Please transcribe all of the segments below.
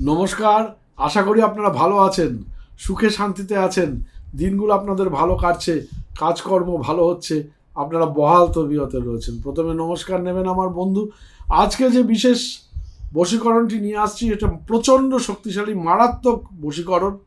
নমস্কার, আশা করি আপনারা ভালো আছেন, সুখে শান্তিতে আছেন, দিনগুলো আপনাদের ভালো কাটছে, কাজকর্ম ভালো হচ্ছে, আপনারা বহাল তবিয়তে রয়েছেন। প্রথমে নমস্কার নেবেন আমার বন্ধু। আজকে যে বিশেষ বশীকরণটি নিয়ে আসছি, এটা প্রচণ্ড শক্তিশালী, মারাত্মক বশীকরণ।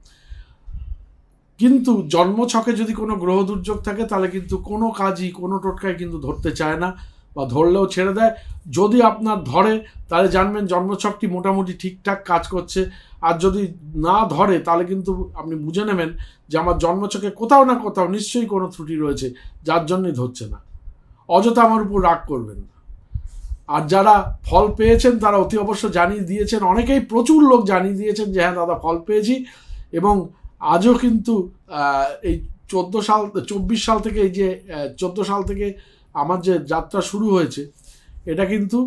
কিন্তু জন্মছকে যদি কোনো গ্রহ দুর্যোগ থাকে, তাহলে কিন্তু কোনো কাজই, কোনো টোটকায় কিন্তু ধরতে চায় না বা ধরলেও ছেড়ে দেয়। যদি আপনার ধরে, তাহলে জানবেন জন্মছকটি মোটামুটি ঠিকঠাক কাজ করছে। আর যদি না ধরে, তাহলে কিন্তু আপনি বুঝে নেবেন যে আমার জন্মছকে কোথাও না কোথাও নিশ্চয়ই কোনো ত্রুটি রয়েছে, যার জন্যই ধরছে না। অযথা আমার উপর রাগ করবেন না। আর যারা ফল পেয়েছেন, তারা অতি অবশ্য জানিয়ে দিয়েছেন, অনেকেই প্রচুর লোক জানিয়ে দিয়েছেন যে হ্যাঁ দাদা, ফল পেয়েছি। এবং আজও কিন্তু এই চোদ্দ সাল, চব্বিশ সাল থেকে এই যে চোদ্দ সাল থেকে আমার যে যাত্রা শুরু হয়েছে, এটা কিন্তু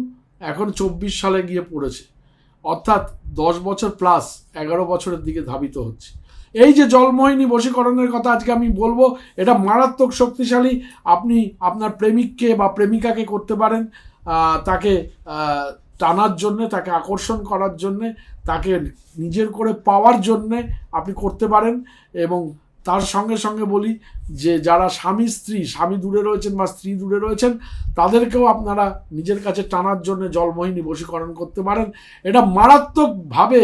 এখন চব্বিশ সালে গিয়ে পড়েছে। অর্থাৎ দশ বছর প্লাস এগারো বছরের দিকে ধাবিত হচ্ছে। এই যে জলমোহিনী বশীকরণের কথা আজকে আমি বলব, এটা মারাত্মক শক্তিশালী। আপনি আপনার প্রেমিককে বা প্রেমিকাকে করতে পারেন তাকে টানার জন্যে, তাকে আকর্ষণ করার জন্যে তাকে নিজের করে পাওয়ার জন্যে আপনি করতে পারেন এবং তার সঙ্গে সঙ্গে বলি যে যারা স্বামী স্ত্রী, স্বামী দূরে রয়েছেন বা স্ত্রী দূরে রয়েছেন, তাদেরকেও আপনারা নিজের কাছে টানার জন্য জলমোহিনী বশীকরণ করতে পারেন। এটা মারাত্মকভাবে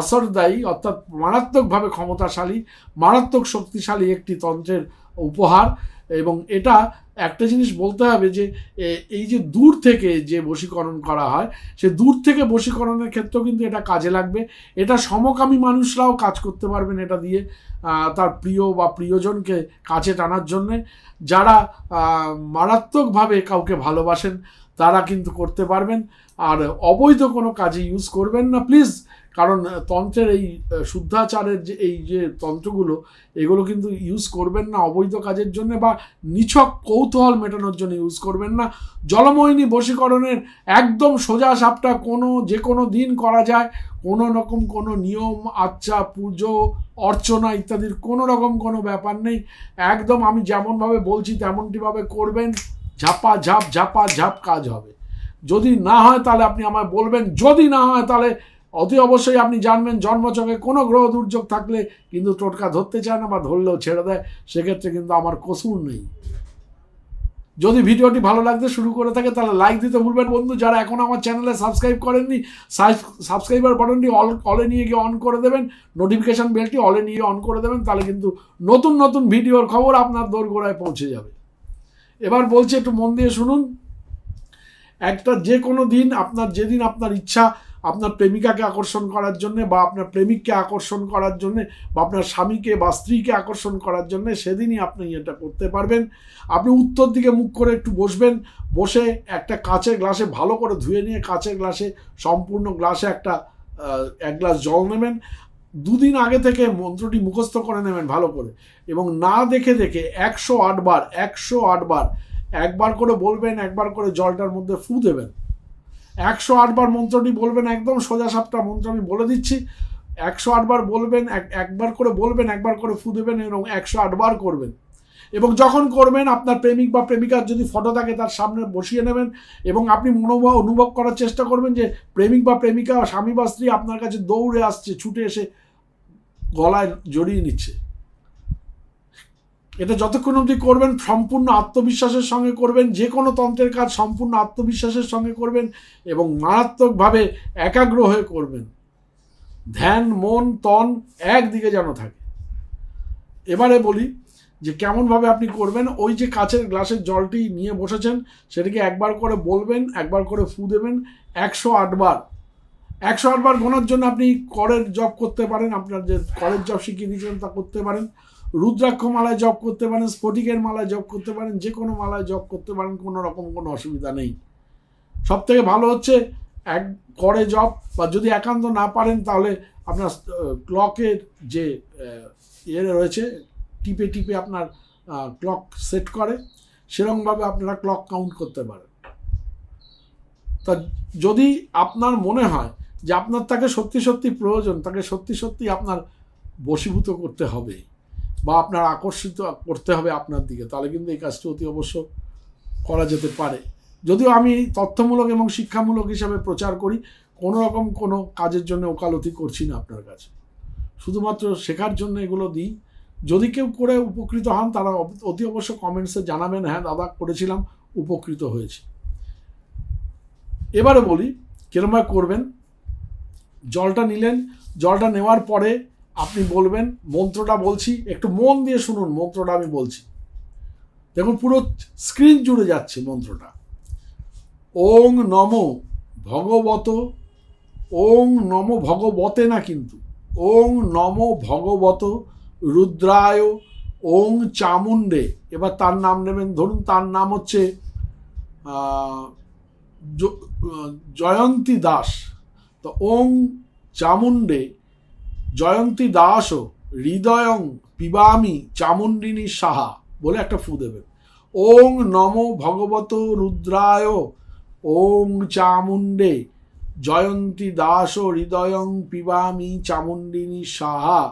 আসরদায়ী অর্থাৎ মারাত্মকভাবে ক্ষমতাশালী, মারাত্মক শক্তিশালী একটি তন্ত্রের উপহার। এবং এটা একটা জিনিস বলতে হবে যে এই যে দূর থেকে যে বশীকরণ করা হয়, সে দূর থেকে বশীকরণের ক্ষেত্রেও কিন্তু এটা কাজে লাগবে। এটা সমকামী মানুষরাও কাজ করতে পারবেন এটা দিয়ে তার প্রিয় বা প্রিয়জনকে কাছে টানার জন্যে। যারা মারাত্মকভাবে কাউকে ভালোবাসেন, তারা কিন্তু করতে পারবেন। আর অবৈধ কোনো কাজে ইউজ করবেন না। প্লিজ কারণ তন্ত্রের এই শুদ্ধাচারের যে, এই যে তন্ত্রগুলো, এগুলো কিন্তু ইউজ করবেন না অবৈধ কাজের জন্য বা নিছক কৌতূহল মেটানোর জন্য ইউজ করবেন না। জলমোহিনী বশীকরণের একদম সোজা সাপটা কোনো, যে কোনো দিন করা যায়। কোনো রকম কোনো নিয়ম আচ্ছা পুজো, অর্চনা ইত্যাদির কোনো রকম কোনো ব্যাপার নেই। একদম আমি যেমনভাবে বলছি তেমনটিভাবে করবেন। ঝাপা ঝাপ ঝাপা ঝাপ কাজ হবে। যদি না হয় তাহলে আপনি আমায় বলবেন। যদি না হয় তাহলে অতি অবশ্যই আপনি জানবেন জন্মচকে কোনো গ্রহ দুর্যোগ থাকলে কিন্তু টোটকা ধরতে চায় না বা ধরলেও ছেড়ে দেয়, সেক্ষেত্রে কিন্তু আমার কসুর নেই। যদি ভিডিওটি ভালো লাগতে শুরু করে থাকে, তাহলে লাইক দিতে ভুলবেন। বন্ধু, যারা এখন আমার চ্যানেলে সাবস্ক্রাইব করেননি সাবস্ক্রাইবার বাটনটি অল অলে নিয়ে গিয়ে অন করে দেবেন। নোটিফিকেশান বেলটি অলে নিয়ে অন করে দেবেন, তাহলে কিন্তু নতুন নতুন ভিডিওর খবর আপনার দোরগোড়ায় পৌঁছে যাবে। এবার বলছি একটু মন দিয়ে শুনুন। একটা যে কোনো দিন আপনার, যেদিন আপনার ইচ্ছা আপনার প্রেমিকাকে আকর্ষণ করার জন্যে বা আপনার প্রেমিককে আকর্ষণ করার জন্যে বা আপনার স্বামীকে বা স্ত্রীকে আকর্ষণ করার জন্যে সেদিনই আপনি এটা করতে পারবেন। আপনি উত্তর দিকে মুখ করে একটু বসবেন, বসে একটা কাঁচের গ্লাসে ভালো করে ধুয়ে নিয়ে কাঁচের গ্লাসে, সম্পূর্ণ গ্লাসে একটা এক গ্লাস জল নেবেন। দুদিন আগে থেকে মন্ত্রটি মুখস্থ করে নেবেন ভালো করে এবং না দেখে দেখে একশো আটবার একশো আটবার, একবার করে বলবেন, একবার করে জলটার মধ্যে ফু দেবেন। একশো আটবার মন্ত্রটি বলবেন, একদম সোজা সাপটা মন্ত্র আমি বলে দিচ্ছি। একশো আটবার বলবেন, এক- একবার করে বলবেন, একবার করে ফু দেবেন এবং একশো আটবার করবেন। এবং যখন করবেন, আপনার প্রেমিক বা প্রেমিকার যদি ফটো থাকে, তার সামনে বসিয়ে নেবেন এবং আপনি মনোভাব অনুভব করার চেষ্টা করবেন যে প্রেমিক বা প্রেমিকা, স্বামী বা স্ত্রী আপনার কাছে দৌড়ে আসছে, ছুটে এসে গলায় জড়িয়ে নিচ্ছে। এটা যতক্ষণ অবধি করবেন, সম্পূর্ণ আত্মবিশ্বাসের সঙ্গে করবেন, যে কোনো তন্ত্রের কাজ সম্পূর্ণ আত্মবিশ্বাসের সঙ্গে করবেন এবং মারাত্মকভাবে একাগ্র হয়ে করবেন। ধ্যান, মন, তন একদিকে যেন থাকে। এবারে বলি যে কেমনভাবে আপনি করবেন, ওই যে কাচের গ্লাসের জলটি নিয়ে বসেছেন, সেটাকে একবার করে বলবেন, একবার করে ফু দেবেন, একশো আটবার একশো আটবার গোনার জন্য আপনি করের জব করতে পারেন, আপনার যে করের জব শিখিয়ে দিয়েছেন তা করতে পারেন। রুদ্রাক্ষ মালায় জব করতে পারেন, স্ফটিকের মালায় জব করতে পারেন, যে কোনো মালায় জব করতে পারেন, কোনো রকম কোনো অসুবিধা নেই। সব থেকে ভালো হচ্ছে এক করে জব বা যদি একান্ত না পারেন তাহলে আপনার ক্লকের যে ইয়ে রয়েছে, টিপে টিপে আপনার ক্লক সেট করে, সেরকমভাবে আপনারা ক্লক কাউন্ট করতে পারেন। তা যদি আপনার মনে হয় যে আপনার তাকে সত্যি সত্যি প্রয়োজন, তাকে সত্যি সত্যি আপনার বশীভূত করতে হবে বা আপনার আকর্ষিত করতে হবে আপনার দিকে, তাহলে কিন্তু এই কাজটি অতি অবশ্য করা যেতে পারে। যদিও আমি তথ্যমূলক এবং শিক্ষামূলক হিসাবে প্রচার করি কোনো রকম কোনো কাজের জন্য ওকালতি করছি না আপনার কাছে। শুধুমাত্র শেখার জন্য এগুলো দিই। যদি কেউ করে উপকৃত হন, তারা অতি অবশ্য কমেন্টসে জানাবেন হ্যাঁ দাদা, করেছিলাম, উপকৃত হয়েছে। এবারে বলি কিরমভাবে করবেন? জলটা নিলেন, জলটা নেওয়ার পরে আপনি বলবেন, মন্ত্রটা বলছি, একটু মন দিয়ে শুনুন, মন্ত্রটা আমি বলছি। দেখুন, পুরো স্ক্রিন জুড়ে যাচ্ছে মন্ত্রটা। ওং নম ভগবত, ওং নম ভগবতে না কিন্তু, ওং নম ভগবত রুদ্রায়, ওং চামুণ্ডে। এবার তার নাম নেবেন, ধরুন তার নাম হচ্ছে জয়ন্তী দাস। তো ওং চামুণ্ডে জয়ন্তী দাসও হৃদয়ং পিবামি চামুণ্ডিনী সাহা বলে একটা ফু দেবেন। ওং নম ভগবত রুদ্রায়, ওং চামুণ্ডে, জয়ন্তী দাস হৃদয়ং পিবামি চামুণ্ডিনী সাহা,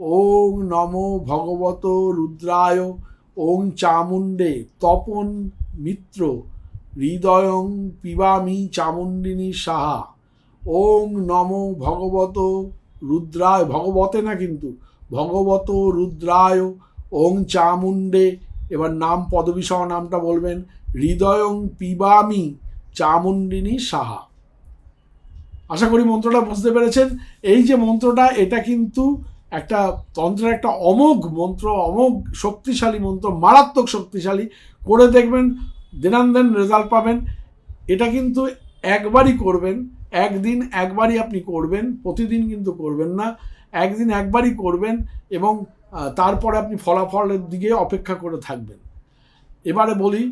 ওং নম ভগবত রুদ্রায়, ওং চামুণ্ডে তপন মিত্র, হৃদয়ং পিবামি চামুণ্ডিনী সাহা, ওং নম ভগবত রুদ্রায় ভগবতে না কিন্তু, ভগবত রুদ্রায় ওং চামুণ্ডে, এবার নাম পদবী সহ নামটা বলবেন, হৃদয়ং পিবামি চামুণ্ডিনী সাহা। আশা করি মন্ত্রটা বুঝতে পেরেছেন। এই যে মন্ত্রটা, এটা কিন্তু একটা তন্ত্রের একটা অমোঘ মন্ত্র, অমোঘ শক্তিশালী মন্ত্র, মারাত্মক শক্তিশালী। করে দেখবেন, দিনান্দেন রেজাল্ট পাবেন। এটা কিন্তু একবারই করবেন। একদিন একবারই আপনি করবেন, প্রতিদিন কিন্তু করবেন না। একদিন একবারই করবেন এবং তারপরে আপনি ফলাফলের দিকে অপেক্ষা করে থাকবেন। এবারে বলি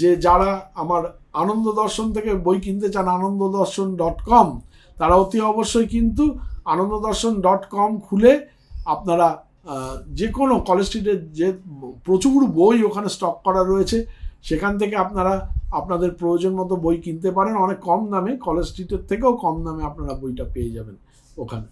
যে, যারা আমার আনন্দ দর্শন থেকে বই কিনতে চান আনন্দ দর্শন ডট কম, তারা অতি অবশ্যই কিন্তু আনন্দ দর্শন ডট কম খুলে আপনারা যে কোনো কলেজ স্ট্রিটের যে প্রচুর বই ওখানে স্টক করা রয়েছে সেখান থেকে আপনারা আপনাদের প্রয়োজন মতো বই কিনতে পারেন। অনেক কম দামে কলেজ স্ট্রিটের থেকেও কম দামে আপনারা বইটা পেয়ে যাবেন ওখানে।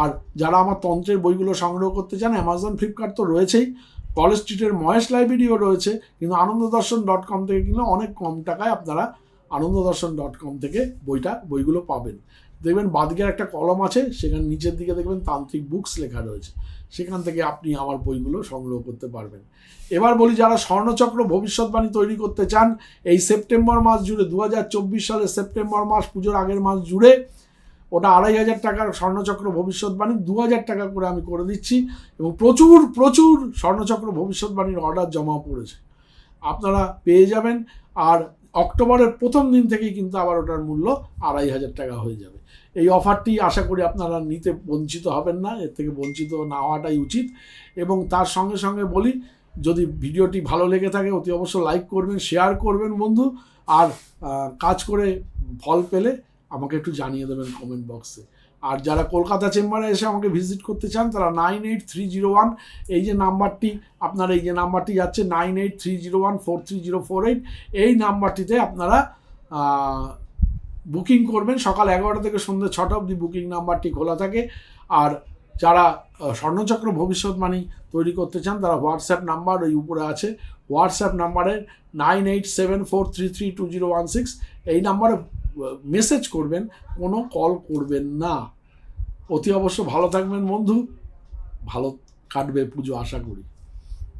আর যারা আমার তন্ত্রের বইগুলো সংগ্রহ করতে চান অ্যামাজন ফ্লিপকার্ট তো রয়েছেই। কলেজ স্ট্রিটের মহেশ লাইব্রেরিও রয়েছে। কিন্তু আনন্দ দর্শন ডট কম থেকে কিনলে অনেক কম টাকায় আপনারা আনন্দ দর্শন ডট কম থেকে বইটা, বইগুলো পাবেন। দেখবেন বাদিকের একটা কলম আছে, সেখানে নিচের দিকে দেখবেন তান্ত্রিক বুকস লেখা রয়েছে। সেখান থেকে আপনি আমার বইগুলো সংগ্রহ করতে পারবেন। এবার বলি, যারা স্বর্ণচক্র ভবিষ্যৎবাণী তৈরি করতে চান, এই সেপ্টেম্বর মাস জুড়ে দু হাজার চব্বিশ সালের সেপ্টেম্বর মাস পুজোর আগের মাস জুড়ে, ওটা আড়াই হাজার টাকার স্বর্ণচক্র ভবিষ্যৎবাণী দু হাজার টাকা করে আমি করে দিচ্ছি এবং প্রচুর প্রচুর স্বর্ণচক্র ভবিষ্যৎবাণীর অর্ডার জমা পড়েছে। আপনারা পেয়ে যাবেন। আর অক্টোবরের প্রথম দিন থেকেই কিন্তু আবার ওটার মূল্য আড়াই হাজার টাকা হয়ে যাবে। এই অফারটি আশা করি আপনারা নিতে বঞ্চিত হবেন না, এর থেকে বঞ্চিত না হওয়াটাই উচিত। এবং তার সঙ্গে সঙ্গে বলি, যদি ভিডিওটি ভালো লেগে থাকে, অতি অবশ্য লাইক করবেন, শেয়ার করবেন বন্ধু। আর কাজ করে ফল পেলে আমাকে একটু জানিয়ে দেবেন কমেন্ট বক্সে। আর যারা কলকাতা চেম্বারে এসে আমাকে ভিজিট করতে চান, তারা nine eight three zero one এই যে নাম্বারটি, আপনার এই যে নাম্বারটি যাচ্ছে nine eight three zero one four three zero four eight এই নাম্বারটিতে আপনারা বুকিং করবেন। সকাল এগারোটা থেকে সন্ধ্যে ছটা অবধি বুকিং নাম্বারটি খোলা থাকে। আর যারা স্বর্ণচক্র ভবিষ্যৎবাণী তৈরি করতে চান, তারা হোয়াটসঅ্যাপ নাম্বার ওই উপরে আছে। হোয়াটসঅ্যাপ নাম্বারের nine eight seven four three three two zero one six এই নাম্বারে মেসেজ করবেন, কোনো কল করবেন না। অতি অবশ্য ভালো থাকবেন বন্ধু। ভালো কাটবে পুজো, আশা করি।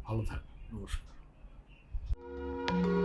ভালো থাকবেন, নমস্কার। thank you